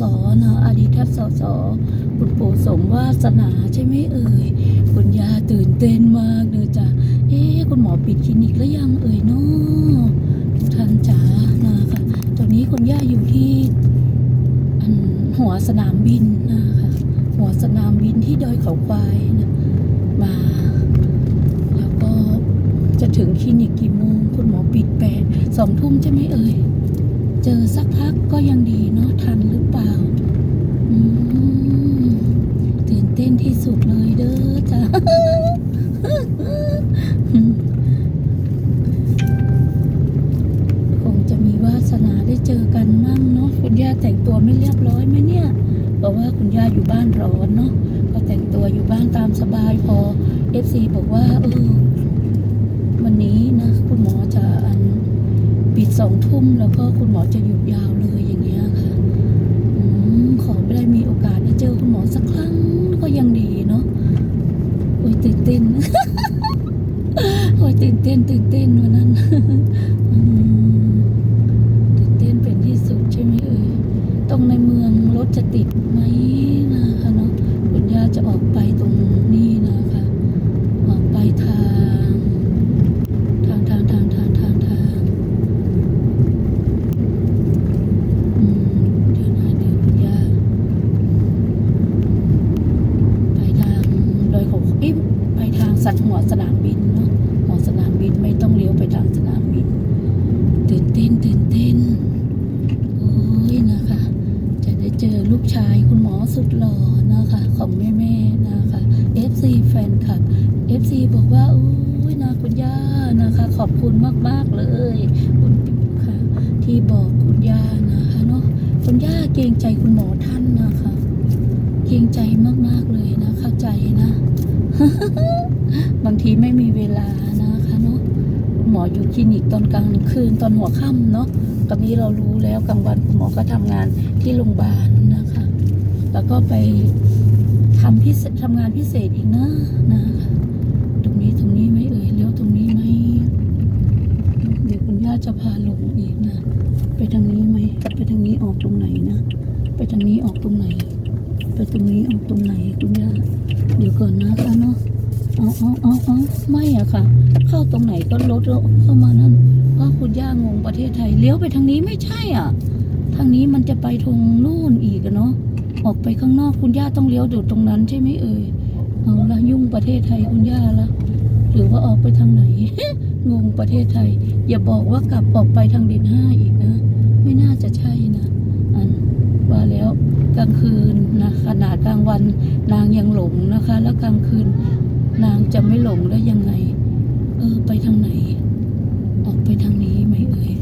สนะอดีตท่านสสคุณปู่สมวาสนาใช่ไหมเอ่ยคุณยาตื่นเต้นมากเลยจ้ะเอ๊คุณหมอปิดคลินิกแล้วยังเอ่ยเนาะทุกท่านจ๋านะคะตอนนี้คุณย่าอยู่ที่อันหัวสนามบินนะคะหัวสนามบินที่ดอยเขาควายนะมาแล้วก็จะถึงคลินิกกี่โมงคุณหมอปิดแปดสองทุ่มใช่ไหมเอ่ย เจอสักพักก็ยังดีเนาะทันหรือเปล่าตื่นเต้นที่สุดเลยเด้อจ้าคงจะมีวาสนาได้เจอกันมั่งเนาะคุณย่าแต่งตัวไม่เรียบร้อยไหมเนี่ยเพราะว่าคุณย่าอยู่บ้านร้อนเนาะก็แต่งตัวอยู่บ้านตามสบายพอ FC บอกว่าเออวันนี้นะ คุณหมอจะอัน ปิด สองทุ่มแล้วก็คุณหมอจะหยุดยาวเลยอย่างเงี้ยค่ะอขอไม่ได้มีโอกาสได้เจอคุณหมอสักครั้งก็ยังดีเนาะโอ้ยตื่นเต้นโอ้ยตื่นเต้นตื่นเต้นวันนั้นตื่นเต้นเป็นที่สุดใช่ไหมเอ่ยตรงในเมืองรถจะติดไหมนะคะเนาะคุณยาจะออกไปตรงนี้นะคะ ออกไปทาง ทางทางทางทางทางทาง อืมเดี๋ยวนะเดี๋ยวคุณย่าไปทางโดอยเขาเอ๊ะไปทาง สัตว์หัวสนามบินเนาะหัวสนามบินไม่ต้องเลี้ยวไปทางสนามบินตื่นเต้นตื่นเต้นโอ้ยนะคะ จะได้เจอลูกชายคุณหมอสุดหล่อนะคะ ของแม่แม่นะคะ FC แฟนคลับ FC บอกว่าโอ้ยนะคุณย่านะคะ ขอบคุณมากๆเลยคุณค่ะที่บอกคุณย่านะคะเนาะคุณย่าเกรงใจคุณหมอท่านนะคะ เกรงใจมากๆเลยนะเข้าใจนะ บางทีไม่มีเวลานะคะเนาะหมออยู่คลินิกตอนกลางคืนตอนหัวค่ำเนาะกับนี้เรารู้แล้วกลางวันหมอก็ทำงานที่โรงพยาบาลนะคะ แล้วก็ไปทำพิเศษทำงานพิเศษอีกนะนะตรงนี้ตรงนี้ไหมเอ่ยเลี้ยวตรงนี้ไหมเดี๋ยวคุณย่าจะพาหลงอีกนะ ไปทางนี้ไหมไปทางนี้ออกตรงไหนนะ ไปทางนี้ออกตรงไหน ไปตรงนี้ออกตรงไหนคุณย่าเดี๋ยวก่อนนะคะเนาะเอาเอาเอาเอาไม่อะค่ะ เข้าตรงไหนก็รถเข้ามานั่นว่าคุณย่างงประเทศไทยเลี้ยวไปทางนี้ไม่ใช่อะ ทางนี้มันจะไปทางนู่นอีกเนาะออกไปข้างนอกคุณย่าต้องเลี้ยวดูตรงนั้นใช่ไหมเอ่ยเอาละยุ่งประเทศไทยคุณย่าละหรือว่าออกไปทางไหนงงประเทศไทย อย่าบอกว่ากลับออกไปทางดินห้าอีกนะ ไม่น่าจะใช่นะอันว่าแล้วกลางคืน นะขนาดกลางวันนางยังหลงนะคะ แล้วกลางคืน นางจะไม่หลงได้ยังไง เออ ไปทางไหน ออกไปทางนี้ไหมเอ่ย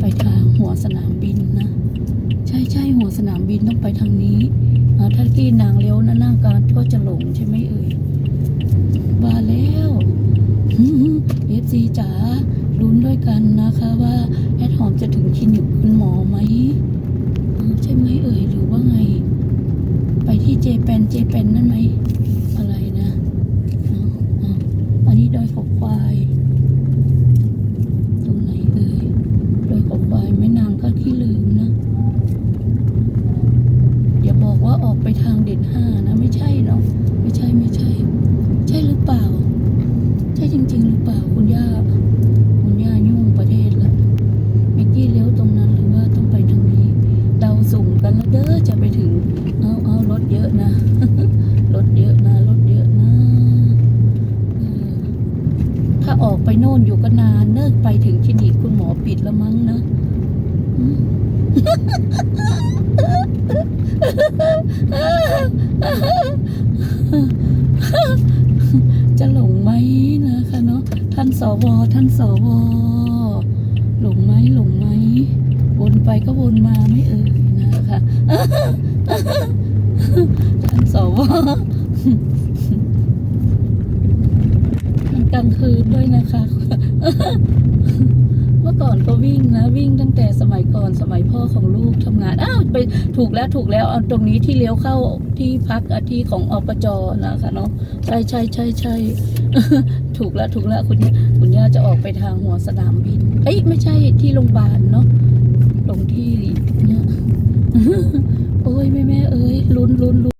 ไปทางหัวสนามบินนะใช่ใช่หัวสนามบินต้องไปทางนี้อถ้ากี้นางเลี้ยวนะนางการก็จะหลงใช่ไหมเอ่ยว่าแล้วเอฟซีจ๋าลุ้นด้วยกันนะคะว่าแอดหอมจะถึงคลินิกคุณหมอไหมอ่าใช่ไหมเอ่ยหรือว่าไง ไปที่ เจแปนนนั่นไหมอะไรนะอันนี้ดอยขาควาย ตรงไหนเอ่ยดอยขาควายแม่นางก็ขี้ลืมนะ อย่าบอกว่าออกไปทางเด่นห้านะ ไม่ใช่เนาะไม่ใช่ไม่ใช่ ใช่หรือเปล่า ใช่จริง ๆ หรือเปล่าคุณย่าคุณย่ายุ่งประเทศละเมกกี้เลี้ยวตรงนั้นหรือว่าต้องไปทางนี้ เดาสุ่มกันแล้วเด้อจะไปถึง เอาเอารถเยอะนะ รถเยอะนะรถเยอะนะเออถ้า ออกไปโน่นอยู่ก็นาน เนิกไปถึงคลินิกคุณหมอปิดแล้วมั้งนะจะหลงไหมนะคะเนาะท่านสวท่านสวหลงไหมหลงไหมวนไปก็วนมาไม่เอ่ยนะคะท่านสว กลางคืนด้วยนะคะ เมื่อก่อนก็วิ่งนะ วิ่งตั้งแต่สมัยก่อนสมัยพ่อของลูกทำงาน อ้าวไปถูกแล้วถูกแล้วเอาตรงนี้ที่เลี้ยวเข้าที่พักอที่ของอปจนะคะเนาะใช่ใช่ใช่ใช่ถูกแล้วถูกแล้วคุณคุณย่าจะออกไปทางหัวสนามบิน เอ้ยไม่ใช่ที่โรงพยาบาลเนาะตรงที่เนี่ยโอ้ยแม่แม่เอ้ยลุ้นลุ้นลุ้น